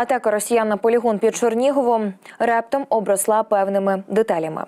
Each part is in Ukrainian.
Атака росіян на полігон під Черніговом раптом обросла певними деталями.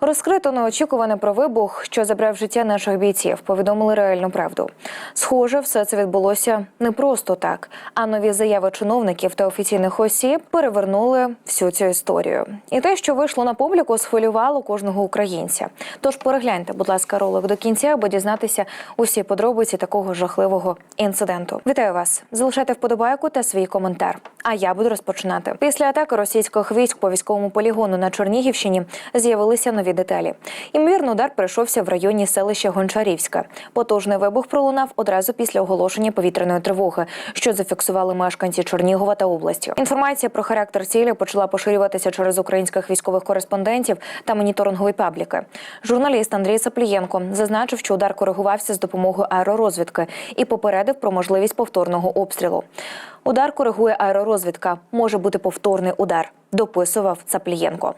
Розкрито неочікуване про вибух, що забрав життя наших бійців. Повідомили реальну правду. Схоже, все це відбулося не просто так, а нові заяви чиновників та офіційних осіб перевернули всю цю історію. І те, що вийшло на публіку, схвилювало кожного українця. Тож перегляньте, будь ласка, ролик до кінця, аби дізнатися усі подробиці такого жахливого інциденту. Вітаю вас! Залишайте вподобайку та свій коментар. А я буду розпочинати. Після атаки російських військ по військовому полігону на Чернігівщині з'явилися нові деталі. Імовірно, удар прийшовся в районі селища Гончарівська. Потужний вибух пролунав одразу після оголошення повітряної тривоги, що зафіксували мешканці Чернігова та області. Інформація про характер цілі почала поширюватися через українських військових кореспондентів та моніторингові пабліки. Журналіст Андрій Саплієнко зазначив, що удар коригувався з допомогою аеророзвідки і попередив про можливість повторного обстрілу. Удар коригує аеророзвідка. Може бути повторний удар. Дописував Цаплієнко.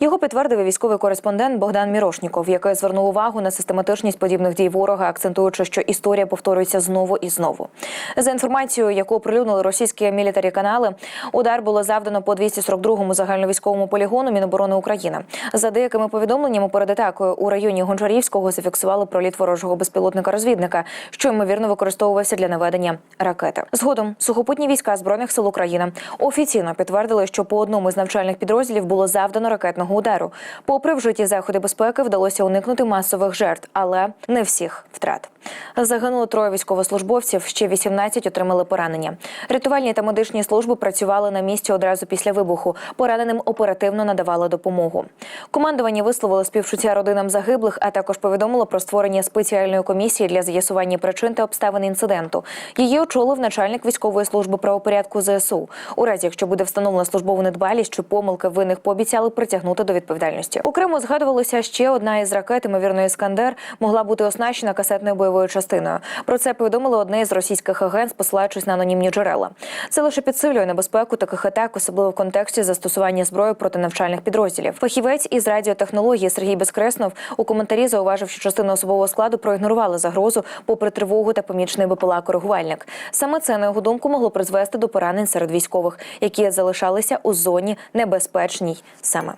Його підтвердив військовий кореспондент Богдан Мірошніков, який звернув увагу на систематичність подібних дій ворога, акцентуючи, що історія повторюється знову і знову. За інформацією, яку оприлюднили російські мілітарі канали, удар було завдано по 242-му загальновійськовому полігону Міноборони України. За деякими повідомленнями перед атакою у районі Гончарівського зафіксували проліт ворожого безпілотника розвідника, що ймовірно використовувався для наведення ракети. Згодом сухопутні війська збройних сил України офіційно підтвердили, що по одному з навчальних підрозділів було завдано ракетного удару. Попри вжиті заходи безпеки, вдалося уникнути масових жертв, але не всіх втрат. Загинуло троє військовослужбовців, ще 18 отримали поранення. Рятувальні та медичні служби працювали на місці одразу після вибуху. Пораненим оперативно надавали допомогу. Командування висловило співчуття родинам загиблих, а також повідомило про створення спеціальної комісії для з'ясування причин та обставин інциденту. Її очолив начальник військової служби правопорядку ЗСУ. У разі, якщо буде встановлена службову недбалість чи помилки винних пообіцяли притягнути до відповідальності. Окремо згадувалося ще одна із ракет, ймовірно, Іскандер, могла бути оснащена касетною бойовою частиною. Про це повідомило одне із російських агентств, посилаючись на анонімні джерела. Це лише підсилює небезпеку таких атак, особливо в контексті застосування зброї проти навчальних підрозділів. Фахівець із радіотехнології Сергій Безкреснов у коментарі зауважив, що частина особового складу проігнорувала загрозу, попри тривогу та помічний БПЛА коригувальник. Саме це на його думку могло призвести до поранень серед військових, які залишалися у зоні небезпечній саме.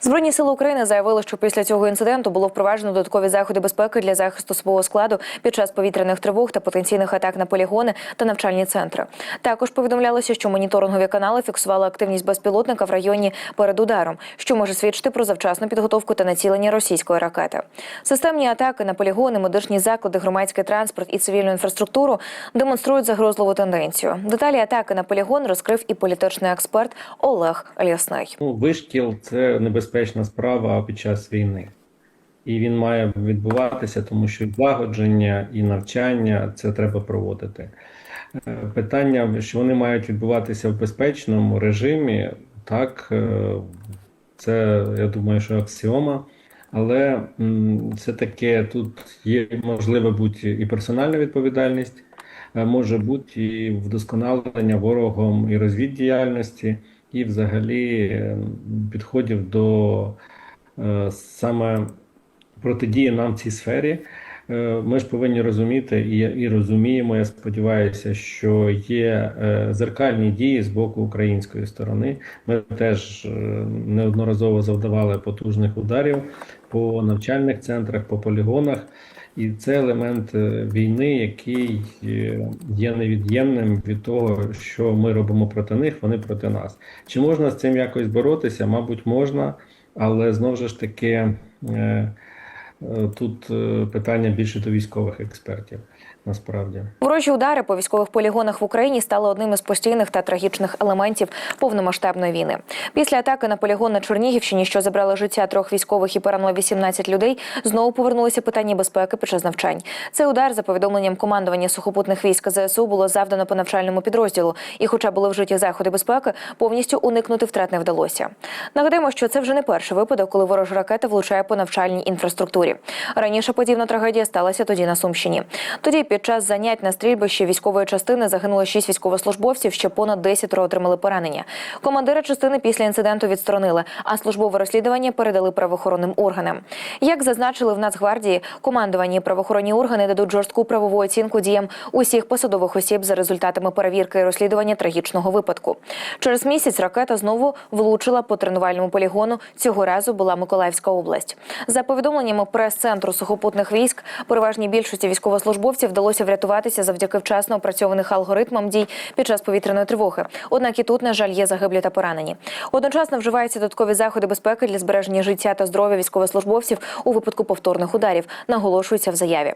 Збройні сили України заявили, що після цього інциденту було впроваджено додаткові заходи безпеки для захисту особового складу під час повітряних тривог та потенційних атак на полігони та навчальні центри. Також повідомлялося, що моніторингові канали фіксували активність безпілотника в районі перед ударом, що може свідчити про завчасну підготовку та націлення російської ракети. Системні атаки на полігони, медичні заклади, громадський транспорт і цивільну інфраструктуру демонструють загрозливу тенденцію. Деталі атаки на полігон розкрив і політичний експерт Олег Лясний. Ну, вишкіл це небезпечна справа під час війни, і він має відбуватися, тому що і злагодження і навчання це треба проводити. Е, Питання, що вони мають відбуватися в безпечному режимі, так е, це я думаю, що аксіома. Але м, все-таки тут є можливо бути і персональна відповідальність, е, може бути і вдосконалення ворогом і розвіддіяльності, і взагалі е, підходів до е, саме протидії нам в цій сфері. Е, Ми ж повинні розуміти і, і розуміємо, я сподіваюся, що є зеркальні дії з боку української сторони. Ми теж неодноразово завдавали потужних ударів по навчальних центрах, по полігонах. І це елемент е, війни, який е, є невід'ємним від того, що ми робимо проти них, вони проти нас. Чи можна з цим якось боротися? Мабуть, можна, але знову ж таки е, тут питання більше до військових експертів. Насправді Ворожі удари по військових полігонах в Україні стали одним із постійних та трагічних елементів повномасштабної війни. Після атаки на полігон на Чернігівщині, що забрали життя трьох військових і поранило 18 людей, знову повернулися питання безпеки під час навчань. Цей удар, за повідомленням командування сухопутних військ ЗСУ, було завдано по навчальному підрозділу. І, хоча були вжиті заходи безпеки, повністю уникнути втрат не вдалося. Нагадаємо, що це вже не перший випадок, коли ворожа ракета влучає по навчальній інфраструктурі. Раніше подібна трагедія сталася тоді на Сумщині. Тоді під час занять на стрільбищі військової частини загинуло шість військовослужбовців, ще понад 10 отримали поранення. Командира частини після інциденту відсторонили, а службове розслідування передали правоохоронним органам. Як зазначили в Нацгвардії, командувані правоохоронні органи дадуть жорстку правову оцінку діям усіх посадових осіб за результатами перевірки і розслідування трагічного випадку. Через місяць ракета знову влучила по тренувальному полігону. Цього разу була Миколаївська область. За повідомленнями прес-центру сухопутних військ, переважній більшості військовослужбовців вдалося врятуватися завдяки вчасно опрацьованих алгоритмам дій під час повітряної тривоги. Однак і тут, на жаль, є загиблі та поранені. Одночасно вживаються додаткові заходи безпеки для збереження життя та здоров'я військовослужбовців у випадку повторних ударів. Наголошується в заяві.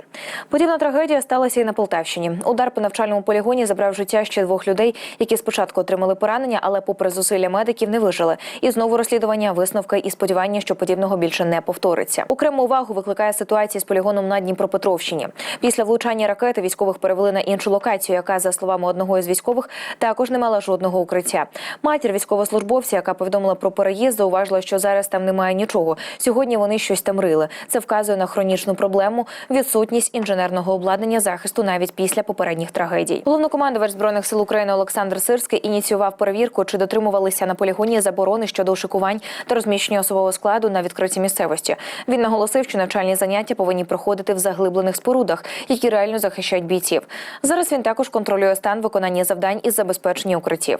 Подібна трагедія сталася і на Полтавщині. Удар по навчальному полігоні забрав життя ще двох людей, які спочатку отримали поранення, але, попри зусилля медиків, не вижили. І знову розслідування, висновки і сподівання, що подібного більше не повториться. Окрему увагу викликає ситуація з полігоном на Дніпропетровщині. Після влучання ракети військових перевели на іншу локацію, яка, за словами одного із військових, також не мала жодного укриття. Матір військовослужбовця, яка повідомила про переїзд, зауважила, що зараз там немає нічого. Сьогодні вони щось там рили. Це вказує на хронічну проблему відсутність інженерного обладнання захисту навіть після попередніх трагедій. Головнокомандувач збройних сил України Олександр Сирський ініціював перевірку, чи дотримувалися на полігоні заборони щодо ошикувань та розміщення особового складу на відкритій місцевості. Він наголосив, що навчальні заняття повинні проходити в заглиблених спорудах, які реально захищають бійців. Зараз він також контролює стан виконання завдань із забезпечення укриттів.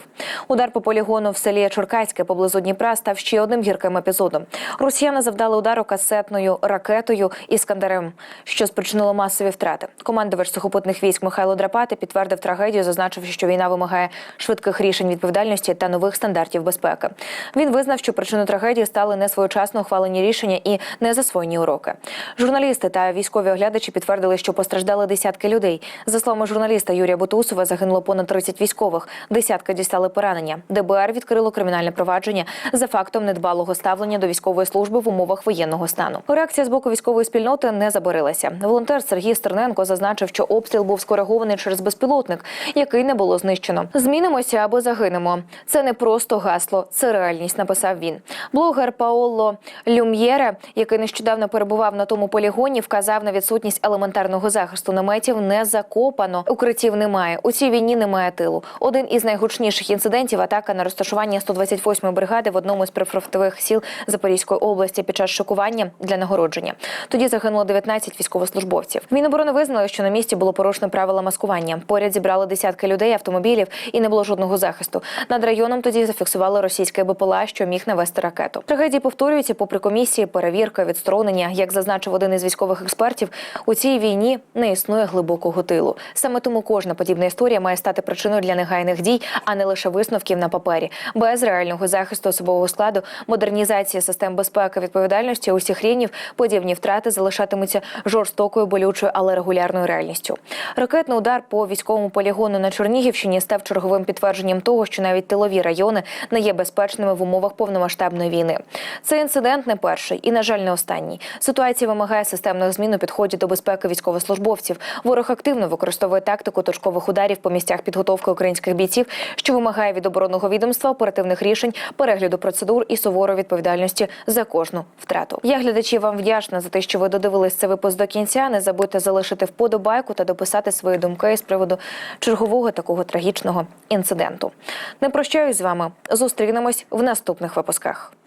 Удар по полігону в селі Черкаське поблизу Дніпра став ще одним гірким епізодом. Росіяни завдали удару касетною ракетою Іскандерем, що спричинило масові втрати. Командувач сухопутних військ Михайло Драпати підтвердив трагедію, зазначивши, що війна вимагає швидких рішень відповідальності та нових стандартів безпеки. Він визнав, що причиною трагедії стали несвоєчасно ухвалені рішення і незасвоєні уроки. Журналісти та військові оглядачі підтвердили, що постраждали десятки людей. За словами журналіста Юрія Бутусова, загинуло понад 30 військових. Десятки дістали поранення. ДБР відкрило кримінальне провадження за фактом недбалого ставлення до військової служби в умовах воєнного стану. Реакція з боку військової спільноти не забарилася. Волонтер Сергій Стерненко зазначив, що обстріл був скоригований через безпілотник, який не було знищено. Змінимося або загинемо. Це не просто гасло, це реальність. Написав він. Блогер Паоло Люм'єре, який нещодавно перебував на тому полігоні, вказав на відсутність елементарного захисту наметів. Не закопано, укриттів немає. У цій війні немає тилу. Один із найгучніших інцидентів атака на розташування 128-ї бригади в одному з прифронтових сіл Запорізької області під час шокування для нагородження. Тоді загинуло 19 військовослужбовців. Міноборони визнали, що на місці було порушено правила маскування. Поряд зібрали десятки людей, автомобілів і не було жодного захисту. Над районом тоді зафіксували російське БПЛА, що міг навести ракету. Трагедії повторюються попри комісії, перевірка, відсторонення. Як зазначив один із військових експертів, у цій війні не існує глибокого тилу. Саме тому кожна подібна історія має стати причиною для негайних дій, а не лише висновків на папері. Без реального захисту особового складу, модернізації систем безпеки, відповідальності усіх рівнів подібні втрати залишатимуться жорстокою, болючою, але регулярною реальністю. Ракетний удар по військовому полігону на Чернігівщині став черговим підтвердженням того, що навіть тилові райони не є безпечними в умовах повномасштабної війни. Цей інцидент не перший і, на жаль, не останній. Ситуація вимагає системних змін у підході до безпеки військовослужбовців. Ворог активно використовує тактику точкових ударів по місцях підготовки українських бійців, що вимагає від оборонного відомства оперативних рішень, перегляду процедур і суворої відповідальності за кожну втрату. Я глядачі вам вдячна за те, що ви додивились цей випуск до кінця. Не забудьте залишити вподобайку та дописати свої думки з приводу чергового такого трагічного інциденту. Не прощаюсь з вами. Зустрінемось в наступних випусках.